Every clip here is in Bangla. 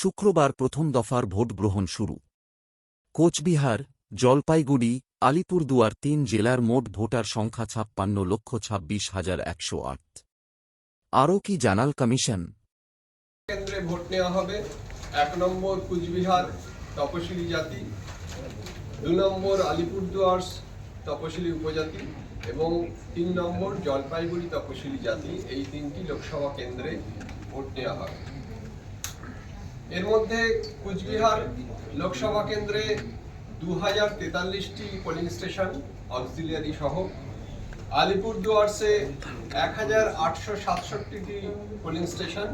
শুক্রবার প্রথম দফার ভোট গ্রহণ শুরু। কোচবিহার, জলপাইগুড়ি, আলিপুরদুয়ার তিন জেলার মোট ভোটার সংখ্যা ছাপ্পান্ন লক্ষ ছাব্বিশ হাজার একশো আট। আরও কি জানাল কমিশন? কেন্দ্রে ভোট নেওয়া হবে। এক নম্বর কুচবিহার তপশিলি জাতি, দু নম্বর আলিপুরদুয়ার্স তপশিলি উপজাতি এবং তিন নম্বর জলপাইগুড়ি তপশিলি জাতি। এই তিনটি লোকসভা কেন্দ্রে ভোট নেওয়া হবে। এর মধ্যে কুচবিহার লোকসভা কেন্দ্রে দু হাজার তেতাল্লিশটি পোলিং স্টেশন অক্সিলিয়ারি সহ আলিপুরদুয়ার্সে এক হাজার আটশো সাতষট্টিটি পোলিং স্টেশন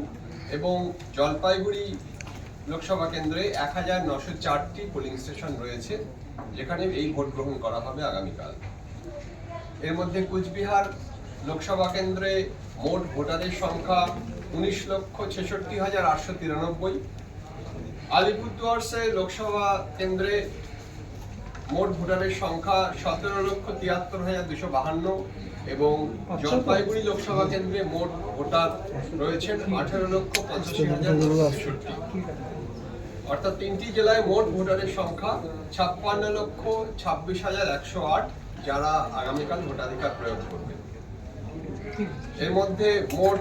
এবং জলপাইগুড়ি লোকসভা কেন্দ্রে এক হাজার নশো চারটি পোলিং স্টেশন রয়েছে, যেখানে এই ভোট গ্রহণ করা হবে আগামীকাল। এর মধ্যে কুচবিহার লোকসভা কেন্দ্রে মোট ভোটারের সংখ্যা উনিশ লক্ষ ছেষট্টি হাজার আটশো তিরানব্বই আলিপুরদুয়ার্সে লোকসভা কেন্দ্রে মোট ভোটারের সংখ্যা সতেরো লক্ষ তিয়াত্তর হাজার দুশো বাহান্ন এবং জলপাইগুড়ি লোকসভা কেন্দ্রে মোট ভোটার রয়েছেন আঠারো লক্ষ পঁচাশি হাজার তেষট্টি অর্থাৎ তিনটি জেলায় মোট ভোটারের সংখ্যা ছাপ্পান্ন লক্ষ ছাব্বিশ হাজার একশো আট যারা আগামীকাল ভোটাধিকার প্রয়োগ করবে। এর মধ্যে মোট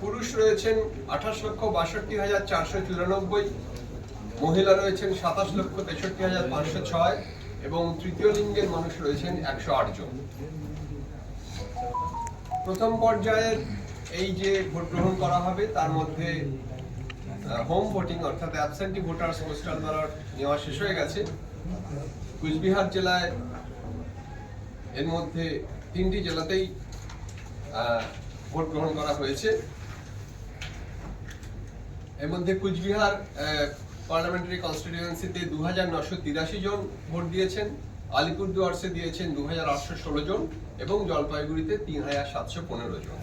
পুরুষ রয়েছেন আঠাশ লক্ষ বাষট্টি হাজার চারশো চুরানব্বই মহিলা রয়েছেন সাতাশ লক্ষ তেষট্টি হাজার পাঁচশো ছয় এবং তৃতীয় লিঙ্গের মানুষ রয়েছেন একশো আট জন। প্রথম পর্যায়ের এই যে ভোট গ্রহণ করা হবে, তার মধ্যে হোম ভোটিং অর্থাৎ অ্যাবসেন্টি ভোটার্স পোস্টাল ব্যালট নেওয়া শেষ হয়ে গেছে। কুচবিহার জেলায় এর মধ্যে তিনটি জেলাতেই ভোট গ্রহণ করা হয়েছে। এর মধ্যে কুচবিহার পার্লামেন্টারি কনস্টিটিউয়েন্সিতে দু হাজার নশো তিরাশি জন ভোট দিয়েছেন, আলিপুরদুয়ারসে দিয়েছেন দু হাজার আটশো ষোলো জন এবং জলপাইগুড়িতে তিন হাজার সাতশো পনেরো জন।